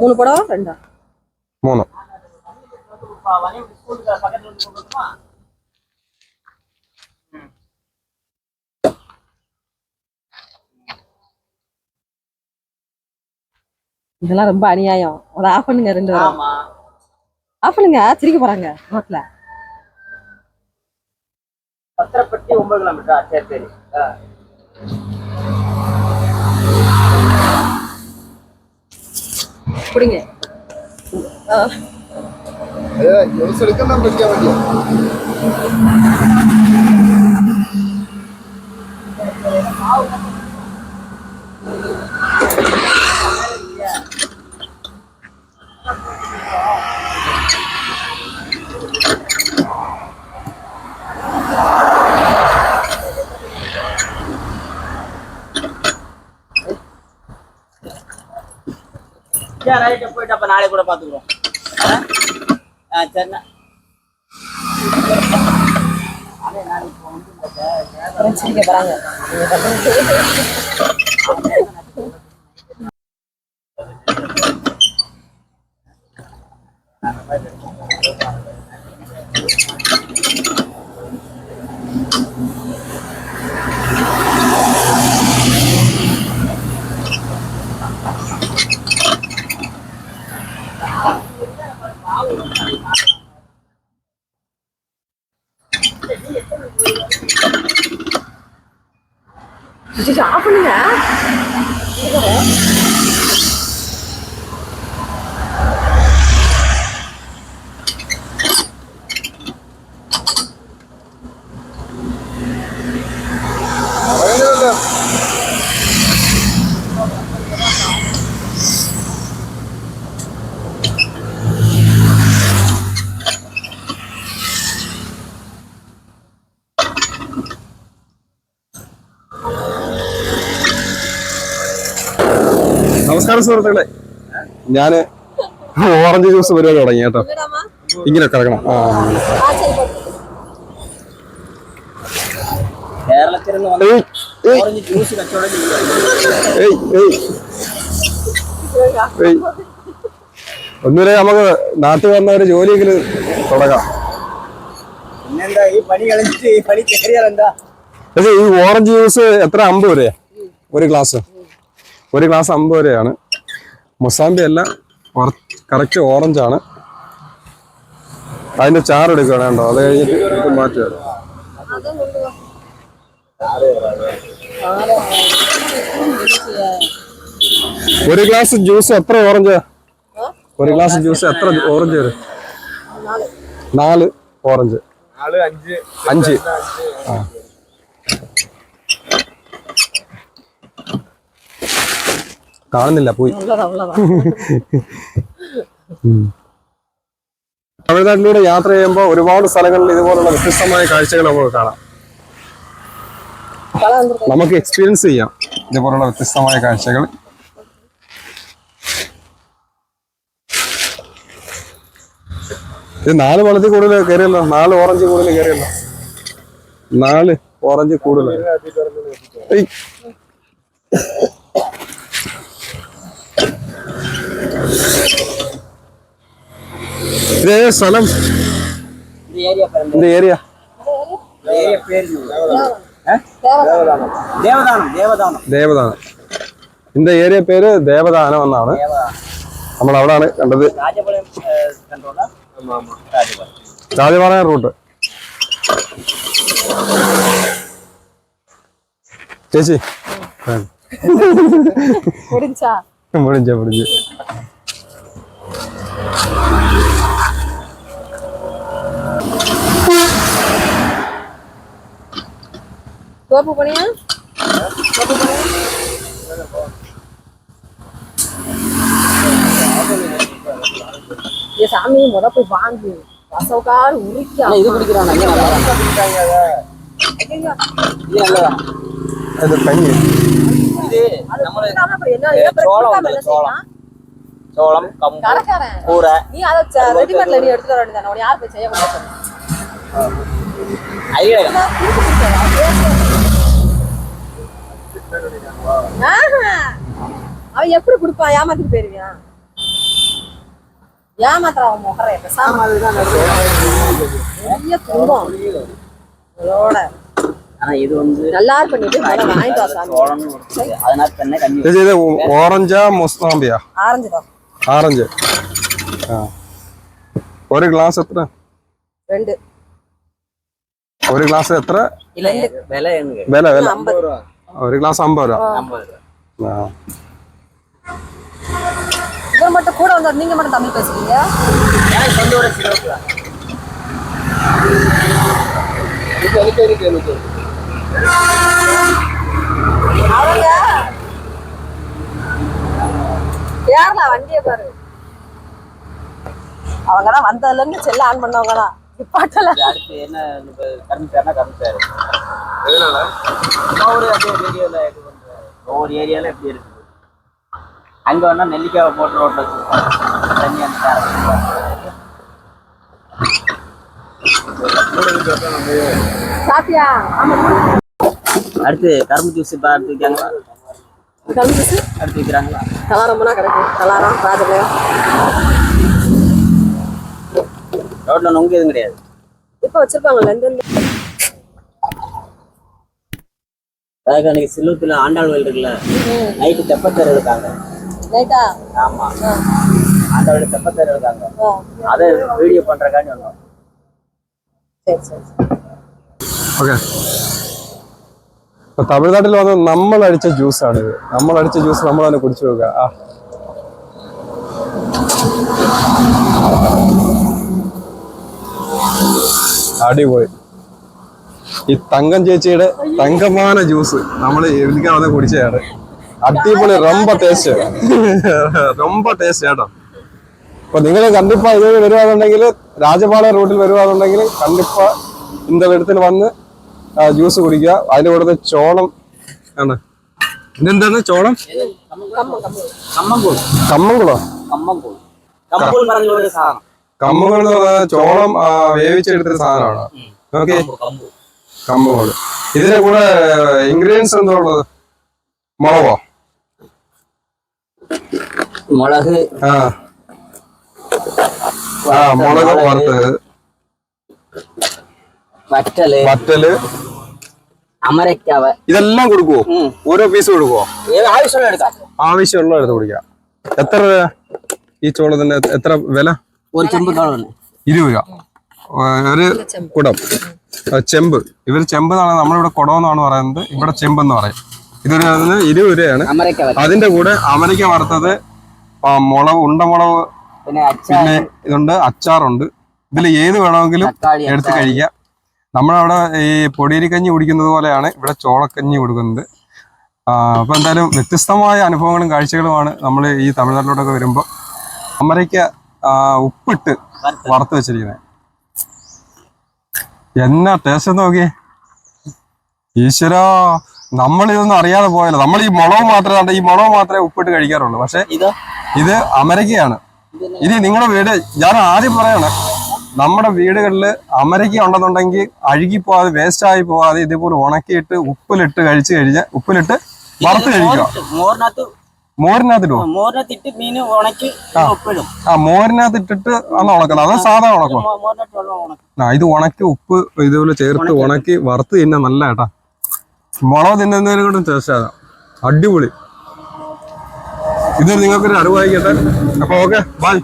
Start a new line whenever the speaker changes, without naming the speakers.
மூணு படம்? ரெண்டா?
மூணு.
இதெல்லாம் ரொம்ப அநியாயம். அத ஆஃப் பண்ணுங்க ரெண்டு பேரும் ஆஃப் பண்ணுங்க சிரிக்க போறாங்க ரோட்ல.
பத்திரப்பட்டி ஒன்பது கிலோமீட்டரா? சரி சரி.
பிடிங்க யோசிச்சுக்க நம்ம வைக்க
சரி ரைட்டு போயிட்டு அப்ப நாளைக்கு கூட பாத்துக்குறோம் ஆ? சரிண்ணா நாளைக்கு வந்து இந்த 这
叫阿富汗这
个啥
നമസ്കാരം സുഹൃത്തുക്കളെ. ഞാൻ ഓറഞ്ച് ജ്യൂസ് പരിപാടി തുടങ്ങി കേട്ടോ. ഇങ്ങനെ കിടക്കണം ആ. നമുക്ക് നാട്ടിൽ വന്ന ഒരു ജോലിയെങ്കിലും തുടങ്ങാം.
പിന്നെന്താ ഈ പണി പണി
ഈ ഓറഞ്ച് ജ്യൂസ് എത്ര അമ്പത് വരെയാ ഒരു ഗ്ലാസ്. ഒരു ഗ്ലാസ് അമ്പത് രൂപയാണ്. മൊസാമ്പി അല്ല കറക്റ്റ് ഓറഞ്ച് ആണ്. അതിന്റെ ചാറ് എടുക്കുകയാണ് കേട്ടോ. അത് കഴിഞ്ഞിട്ട് ഇത് മാറ്റുക ഒരു ഗ്ലാസ് ജ്യൂസ് എത്ര ഓറഞ്ച് ഒരു ഗ്ലാസ് ജ്യൂസ് എത്ര ഓറഞ്ച് വരും? നാല്. ഓറഞ്ച്
അഞ്ച്.
ആ. കാണുന്നില്ല പോയി. തമിഴ്നാട്ടിലൂടെ യാത്ര ചെയ്യുമ്പോ ഒരുപാട് സ്ഥലങ്ങളിൽ ഇതുപോലുള്ള വ്യത്യസ്തമായ കാഴ്ചകൾ നമുക്ക് കാണാം. നമുക്ക് എക്സ്പീരിയൻസ് ചെയ്യാം ഇതുപോലുള്ള വ്യത്യസ്തമായ കാഴ്ചകൾ. ഇത് നാല് വളത്തിൽ കൂടുതൽ കയറിയല്ലോ? നാല് ഓറഞ്ച് കൂടുതൽ കയറിയല്ലോ? നാല് ഓറഞ്ച് കൂടുതൽ.
பேர் ஆ? தேவதானம் தேவதானம்
ദേവദാനം இந்த ഏരിയ പേര് ദേവദാനം എന്നാണ് നമ്മൾ അവിടാണ് കണ്ടത്
ராஜபாளையம் கண்ட்ரோலா ஆமா ஆமா ராஜபாளையம்
രാജപാളയം റൂട്ട് ചേച്ചി ആ.
முடிஞ்சா
தோப்பு பணியா
தோப்பு பணியா சாமி முத போய் வாங்கு. வசவுக்கார் உரிக்கா.
இது குடிக்கிறான்? சோளம் சோளம். சோளம் கம்பு கூரை.
நீ அத ரெடிமேட்ல நீ எடுத்து வர வேண்டியதானே யார் போய் செய்ய முடியாது அவ எப்படி குடுப்பா? ஏமாத்திட்டு போயிருவியா? ஏமாத்துறான் முகரைய நிறைய துன்பம்.
இது வந்து
நல்லா பண்ணிட்டு ஆரஞ்சு
ஒரு கிளாஸ்
எத்தனை?
ஒரு கிளாஸ் எத்தனை?
இல்ல விலை
விலை
ஐம்பது
ரூபா ஒரு கிளாஸ்
ஐம்பது ரூபா
மட்டும் கூட வந்தார் நீங்க மட்டும் தமிழ் பேசுறீங்க கேரளா வண்டியை பாரு அவங்கதான் வந்ததுல இருந்து செல்ல ஆன் பண்ணவங்கதான் நிப்பாட்டல
அடுத்து என்ன கருமிச்சாருன்னா கருமிச்சாரு
எதனால?
ஒவ்வொரு அதே ஏரியாவில் ஒவ்வொரு ஏரியாவில் எப்படி இருக்குது? அங்கே வேணா நெல்லிக்காய் போட்டு ரோட்டில் வச்சுருப்பாங்க. தண்ணி
சாப்பியா ஆமாம்
அடுத்து கரும்பு ஜூஸ் இப்போ அடுத்து வைக்காங்களா
கரும்பு ஜூஸ்
அடுத்து வைக்கிறாங்களா
கலாரம்லாம் கிடைக்கும். கலாரம் ராஜலயம்
ரோட்டில் நொங்கு எதுவும் கிடையாது
இப்ப வச்சிருப்பாங்க லண்டன்
அதுக்கு அன்னைக்கு சில்லூத்தில் ஆண்டாள் கோயில் இருக்குல்ல நைட்டு தெப்பத்தேர் இருக்காங்க
ரைட்டா
ஆமா ஆண்டாள் தெப்பத்தேர் இருக்காங்க அதை வீடியோ பண்றக்காண்டி வந்தோம்
சரி சரி
ഓക്കെ ഇപ്പൊ തമിഴ്നാട്ടിൽ വന്ന് നമ്മൾ അടിച്ച ജ്യൂസാണ് ഇത് നമ്മൾ അടിച്ച ജ്യൂസ് നമ്മൾ തന്നെ കുടിച്ചു നോക്കുക ആ അടിപൊളി. ഈ തങ്കം ചേച്ചിയുടെ തങ്കമാന ജ്യൂസ് നമ്മൾ എനിക്ക് കുടിച്ചതാണ്. അടിപൊളി റൊമ്പ ടേസ്റ്റ് റൊമ്പ ടേസ്റ്റ് കേട്ടോ അപ്പൊ നിങ്ങൾ കണ്ടിപ്പ ഇത് വരുവാന്നുണ്ടെങ്കിൽ രാജപാള റൂട്ടിൽ വരുവാന്നുണ്ടെങ്കിൽ കണ്ടിപ്പ ഇന്ത വിടത്തിൽ വന്ന് ജ്യൂസ് കുടിക്കുക. അതിന് കൂടെ ചോളം ആണ്. ഇതെന്താണ് ചോളം?
കമ്മംകുളം
കമ്മംകുളം
കമ്മംകുളം കമ്മംകുളം പറഞ്ഞ ഒരു സാധനം.
കമ്പുകൾ എന്ന് പറഞ്ഞാൽ ചോളം വേവിച്ചെടുത്ത സാധനമാണ്. ഓക്കെ. കമ്പുകൾ ഇതിന്റെ കൂടെ ഇൻഗ്രീഡിയൻസ് എന്താ ഉള്ളത് മുളകോ?
മുളക്.
ആ. ആ മുളക് വറുത്തത്. വറ്റൽ.
വറ്റൽ.
ഇതെല്ലാം കൊടുക്കുവോ? ഓരോ പീസ് കൊടുക്കുവോ?
ആവശ്യമുള്ള
ആവശ്യമുള്ള എടുത്ത്? കുടിക്കാം. എത്ര ഈ ചോളത്തിന്റെ എത്ര വില?
ഒരു ചെമ്പ്
ഇരുപത് രൂപ. ഒരു കുടം ചെമ്പ്. ഇവർ ചെമ്പ്. എന്നാണ് നമ്മളിവിടെ കുടം എന്നാണ് പറയുന്നത്. ഇവിടെ ചെമ്പ് എന്ന് പറയും. ഇതൊരു ഇരുപത് രൂപയാണ്. അതിന്റെ കൂടെ അമരിക്ക വറുത്തത് മുളക് ഉണ്ടമുളക്
പിന്നെ
ഇതുണ്ട് അച്ചാറുണ്ട്. ഇതിൽ ഏത് വേണമെങ്കിലും എടുത്തു കഴിക്കാം. നമ്മളവിടെ ഈ പൊടിയരിക്കഞ്ഞി കുടിക്കുന്നത് പോലെയാണ് ഇവിടെ ചോളക്കഞ്ഞി കൊടുക്കുന്നത്. അപ്പോൾ അപ്പൊ എന്തായാലും വ്യത്യസ്തമായ അനുഭവങ്ങളും കാഴ്ചകളുമാണ് നമ്മൾ ഈ തമിഴ്നാട്ടിലോട്ടൊക്കെ വരുമ്പോൾ അമരയ്ക്ക ഉപ്പിട്ട് വറുത്ത് വെച്ചിരിക്കുന്നത് എന്നാ ടേസ്റ്റ് നോക്കി ഈശ്വരാ നമ്മൾ ഇതൊന്നും അറിയാതെ പോയല്ലോ. നമ്മൾ ഈ മുളക് മാത്രമേ കണ്ട ഈ മുളക് മാത്രമേ ഉപ്പിട്ട് കഴിക്കാറുള്ളൂ. പക്ഷെ
ഇതോ?
ഇത് അമരക്കയാണ്. ഇനി നിങ്ങളുടെ വീട് ഞാൻ ആദ്യം പറയാണ് നമ്മുടെ വീടുകളിൽ അമരക്ക ഉണ്ടെന്നുണ്ടെങ്കിൽ അഴുകി പോവാതെ വേസ്റ്റ് ആയി പോവാതെ ഇതേപോലെ ഉണക്കിയിട്ട് ഉപ്പിലിട്ട് കഴിച്ചു കഴിഞ്ഞാൽ ഉപ്പിലിട്ട് വറുത്ത് കഴിക്കുക.
മോറിനകത്ത് മോരിനകത്തിട്ട് മീൻ ഉണക്കി ഉപ്പിടും.
ആ മോരിനകത്തിട്ടിട്ട് അന്ന് ഉണക്കണം. അതാ സാധാ
ഉണക്കും.
ആ ഇത് ഉണക്കി ഉപ്പ് ഇതുപോലെ ചേർത്ത് ഉണക്കി വറുത്ത് തിന്നാൻ നല്ല കേട്ടാ മുളക് തിന്നുന്നതിനെ കൊണ്ടും ടേസ്റ്റ് അടിപൊളി. ഇത് നിങ്ങൾക്കൊരു അറിവായിക്കട്ടെ അപ്പൊ ഓക്കെ ബൈ